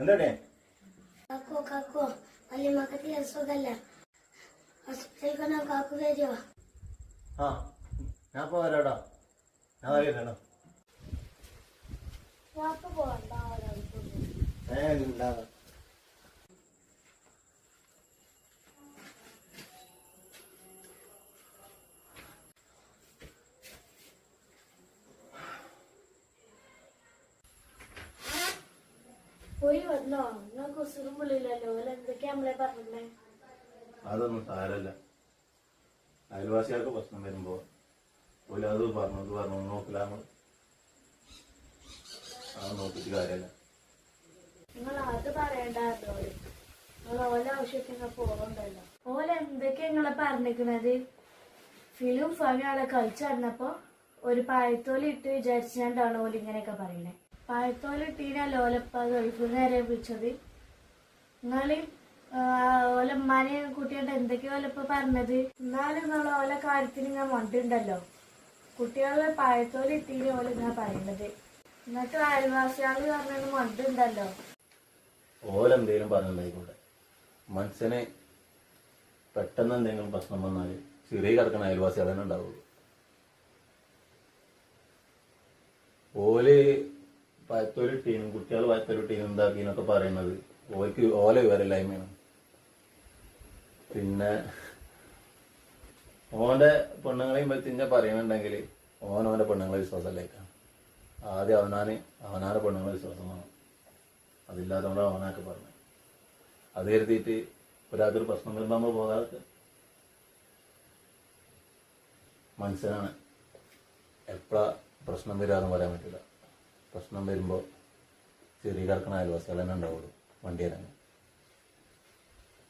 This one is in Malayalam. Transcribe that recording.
എന്താടേ? കാക്കോ കാക്കോ വല്യമ്മക്ക് തീരെ സുഖല്ല ഹോസ്പിറ്റലിൽ കാക്കു വരുമോ ആ ഞാൻ പോരാടാ ഞാൻ അറിയില്ലടാ കാക്കു പോകണ്ട ഏ ഇല്ല. പോയി വന്നോ? നിങ്ങൾക്ക് ഉസുറും പുള്ളിയില്ലല്ലോ ഓല എന്തൊക്കെയാ നമ്മളെ പറഞ്ഞേ അതൊന്നും സാരല്ല. അയൽവാസികൾക്ക് പ്രശ്നം വരുമ്പോ ഓൽ അത് പറഞ്ഞു ഇത് പറഞ്ഞു നോക്കില്ലാന്ന് അത് നോക്കിയിട്ട് കാര്യമല്ല നിങ്ങൾ അത് നിങ്ങൾ ഓല ആവശ്യത്തിന് പോകണ്ടല്ലോ. ഓല എന്തൊക്കെയാ നിങ്ങളെ പറഞ്ഞിരിക്കണത്? ഫിലും ഫാമിയും അവിടെ കളിച്ചു നടന്നപ്പോ ഒരു പായത്തോലി ഇട്ട് വിചാരിച്ചാണ്ടാണ് ഓല ഇങ്ങനെയൊക്കെ പറയണേ? പായത്തോലി ലോലപ്പ ഗൾഫിൽ നേരെ വിളിച്ചത്. നിങ്ങൾ ഓലമ്മാനെ കുട്ടികളുടെ എന്തൊക്കെയാ ഓലപ്പ പറഞ്ഞത്? എന്നാലും നിങ്ങൾ ഓല കാര്യത്തിന് ഇങ്ങനെ മണ്ടുണ്ടല്ലോ. കുട്ടികളെ പാഴത്തോലിട്ടീന ഓല ഇങ്ങനെ പറയുന്നത് എന്നിട്ട് അയൽവാസികൾ പറഞ്ഞത് മണ്ടുണ്ടല്ലോ. ഓലെന്തേലും പറഞ്ഞിട്ടുണ്ടായിക്കോട്ടെ. മനസ്സിനെ പെട്ടെന്ന് എന്തെങ്കിലും പ്രശ്നം വന്നാൽ ചെറിയ കിടക്കണ അയൽവാസികൾ തന്നെ ഉണ്ടാവുള്ളൂ. ഓൽ പയത്തൊരു കുട്ടികൾ പയത്തൊരു ടീം എന്താക്കിന്നൊക്കെ പറയുന്നത്. ഓയ്ക്ക് ഓല വിവരമില്ലായ്മയാണ്. പിന്നെ ഓന്റെ പെണ്ണുങ്ങളെയും പറ്റിഞ്ഞ പറയുന്നുണ്ടെങ്കിൽ ഓൻ ഓന്റെ പെണ്ണുങ്ങളെ വിശ്വാസമല്ലേക്കാണ് ആദ്യം അവനാന് അവനാരുടെ പെണ്ണുങ്ങളെ വിശ്വാസം വേണം. അതില്ലാത്തതുകൊണ്ട് അവനാക്കെ പറഞ്ഞു. അത് കരുതിയിട്ട് ഒരാൾക്കൊരു പ്രശ്നം വരുമ്പോൾ നമ്മൾ പോകാതെ മനുഷ്യനാണ്. എപ്പോഴാ പ്രശ്നം വരാന്ന് പറയാൻ പറ്റില്ല പ്രശ്നം വരുമ്പോൾ ചെറിയ കിടക്കണ അയൽവാസികൾ തന്നെ ഉണ്ടാവുള്ളൂ. വണ്ടി ഇറങ്ങി